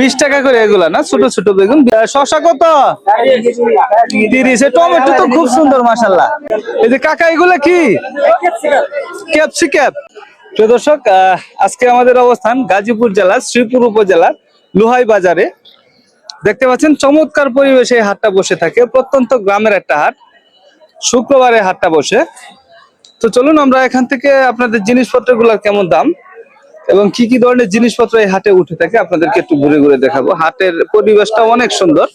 বিশ টাকা করে এগুলা না? ছোট ছোট বেগুন। শশা কত? তিরিশ। টমেটো তো খুব সুন্দর মাসাল্লাহ এই যে কাকা, এগুলা কি? ক্যাপসিক্যাপ প্রিয় দর্শক আজকে আমাদের অবস্থান গাজীপুর জেলার শ্রীপুর উপজেলার লুহাই বাজারে। দেখতে পাচ্ছেন, চমৎকার পরিবেশে হাটটা বসে থাকে। প্রত্যন্ত গ্রামের একটা হাট। শুক্রবারে হাটটা বসে। তো চলুন আমরা এখান থেকে আপনাদের জিনিসপত্রগুলোর কেমন দাম? এবং কি কি ধরনের জিনিসপত্র এই হাটে উঠে থাকে আপনাদেরকে একটু ঘুরে ঘুরে দেখাবো। হাটের পরিবেশটা অনেক সুন্দর।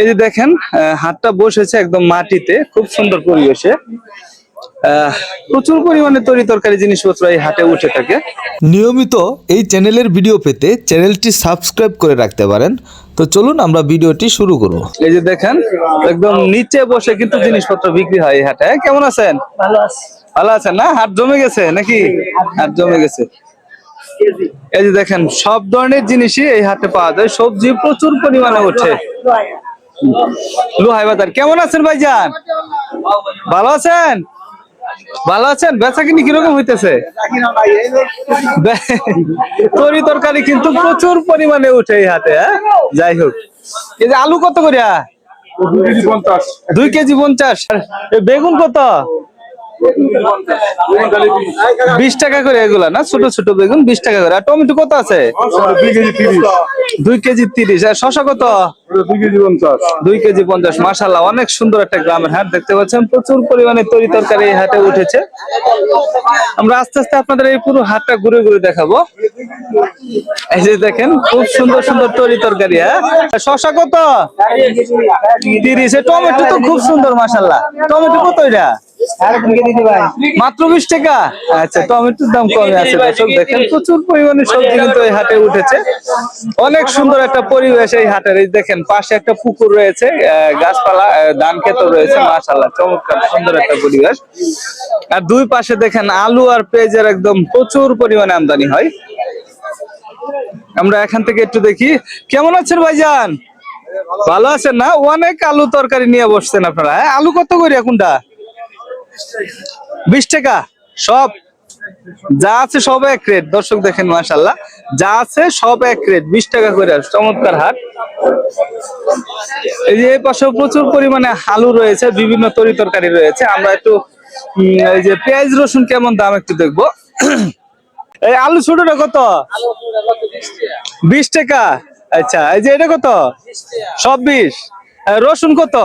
এই যে দেখেন আহ, হাটটা বসেছে একদম মাটিতে খুব সুন্দর পরিবেশে। আহ, প্রচুর পরিমাণে তরি তরকারি জিনিসপত্র এই হাটে উঠে থাকে। নিয়মিত এই চ্যানেলের ভিডিও পেতে চ্যানেলটি সাবস্ক্রাইব করে রাখতে পারেন। তো চলুন আমরা ভিডিওটি শুরু করব। এই যে দেখেন একদম নিচে বসে কিন্তু জিনিসপত্র বিক্রি হয় এই হাটে। কেমন আছেন? ভালো আছে। ভালো আছেন না? হাট জমে গেছে নাকি? হাট জমে গেছে। এই যে দেখেন সব ধরনের জিনিসই এই হাটে পাওয়া যায়। সবজি প্রচুর পরিমাণে ওঠে। লুহাই বাজার কেমন আছেন ভাইজান? ভালো আছেন? ভালো আছেন? বেচা কিনি কীরকম হইতেছে? তরি তরকারি কিন্তু প্রচুর পরিমাণে উঠে এই হাতে হ্যাঁ? যাই হোক। এই যে আলু কত করিয়া? দুই কেজি পঞ্চাশ। বেগুন কত? বিশ টাকা করে এগুলা না? ছোট ছোট বেগুন, বিশ টাকা করে। আর টমেটো কত আছে? দুই কেজি তিরিশ। আর শশা কত? দুই কেজি পঞ্চাশ। মাসাল্লাহ অনেক সুন্দর একটা গ্রামের হাট দেখতে পাচ্ছেন। প্রচুর পরিমাণে তরি তরকারি এই হাটে উঠেছে। আমরা আস্তে আস্তে আপনাদের এই পুরো হাটটা ঘুরে ঘুরে দেখাবো। এই যে দেখেন, খুব সুন্দর সুন্দর তরি তরকারি হ্যাঁ? শশা কত? তিরিশ। টমেটো তো খুব সুন্দর মাসাল্লাহ টমেটো কত এটা? মাত্র বিশ টাকা? আচ্ছা টমেটোর দাম কমে আছে, দর্শক, দেখেন প্রচুর পরিমাণে সবজি কিন্তু এই হাটে উঠেছে। অনেক সুন্দর একটা পরিবেশ এই হাটের, এই দেখেন, পাশে একটা পুকুর রয়েছে গাছপালা ধান ক্ষেত রয়েছে মাশাল্লাহ চমৎকার, সুন্দর একটা পরিবেশ। আর দুই পাশে দেখেন, আলু আর পেঁয়াজের একদম প্রচুর পরিমাণে আমদানি হয়। আমরা এখান থেকে একটু দেখি। কেমন আছেন ভাইজান? ভালো আছেন না? অনেক আলু তরকারি নিয়ে বসছেন আপনারা হ্যাঁ? আলু কত করি কোনটা? বিশ টাকা? সব যা আছে সব এক রেট। দর্শক দেখেন মাশাল্লাহ যা আছে সব এক রেট। বিশ টাকা করে চমৎকার হাট। এই যে পাশে প্রচুর পরিমাণে আলু রয়েছে, বিভিন্ন তরি তরকারি রয়েছে। আমরা একটু এই যে পেঁয়াজ, রসুন কেমন দাম একটু দেখব। এই আলু ছোটটা কত? বিশ টাকা। আচ্ছা এই যে এটা কত? সব বিশ। রসুন কত?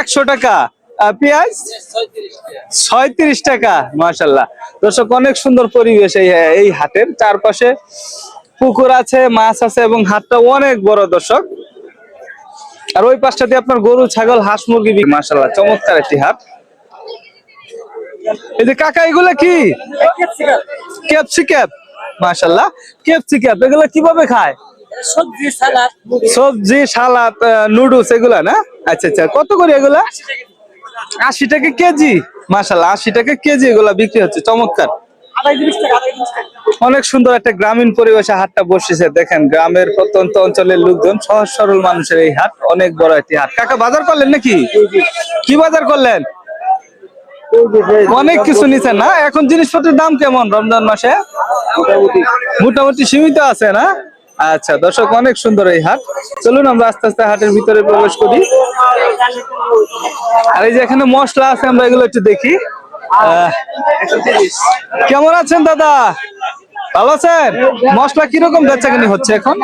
একশো টাকা। পেঁয়াজ? ছয়ত্রিশ টাকা মাশাল্লাহ। দর্শক অনেক সুন্দর পরিবেশ এই এই হাটের। চারপাশে পুকুর আছে মাছ আছে এবং হাটটা অনেক বড় দর্শক। আর ওই পাশটাতে আপনার গরু ছাগল হাঁস মুরগি মাশাল্লাহ চমৎকার একটি হাট। এই যে কাকা এগুলা কি? ক্যাপসিক্যাপ মাশাল্লাহ ক্যাপসিক্যাপ এগুলা কীভাবে খায়? সবজি সালাদ সবজি সালাদ নুডলস এগুলা না? আচ্ছা আচ্ছা। কত করে এগুলা? আশি টাকা কেজি? মাশাল্লাহ আশি টাকা কেজি এগুলা বিক্রি হচ্ছে, চমৎকার। অনেক সুন্দর একটা গ্রামীণ পরিবেশে হাটটা বসেছে, দেখেন, গ্রামের প্রত্যন্ত অঞ্চলের লোকজন, সহজ সরল মানুষের এই হাট, অনেক বড় একটি হাট। কাকা, বাজার করলেন নাকি? কি বাজার করলেন? অনেক কিছু নিছেন না? এখন জিনিসপত্রের দাম কেমন রমজান মাসে? মোটামুটি সীমিত আছে না? আচ্ছা দর্শক, অনেক সুন্দর এই হাট। চলুন আমরা আস্তে আস্তে হাটের ভিতরে প্রবেশ করি। আর এই যে এখানে মশলা আছে, আমরা এগুলো একটু দেখি। কেমন আছেন দাদা? ভালো আছেন? মশলা কীরকম বেচাকেনি হচ্ছে এখন?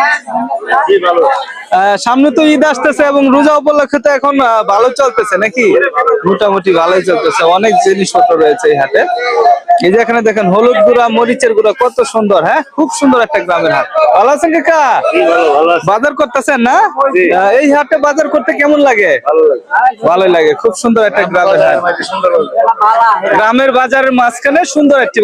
সামনে তো ঈদ আসতেছে এবং রোজা উপলক্ষে তো এখন ভালো চলতেছে নাকি? মোটামুটি ভালোই চলতেছে। অনেক জিনিসপত্র রয়েছে এই হাটে। এই যে এখানে দেখেন হলুদ গুঁড়া মরিচের গুঁড়া কত সুন্দর হ্যাঁ? খুব সুন্দর একটা গ্রামের হাট। ভালো আছেন কাকা? বাজার করতেছেন না? এই হাটে বাজার করতে কেমন লাগে? ভালোই লাগে খুব সুন্দর একটা গ্রামের হাট। গ্রামের বাজারের মাঝখানে সুন্দর একটি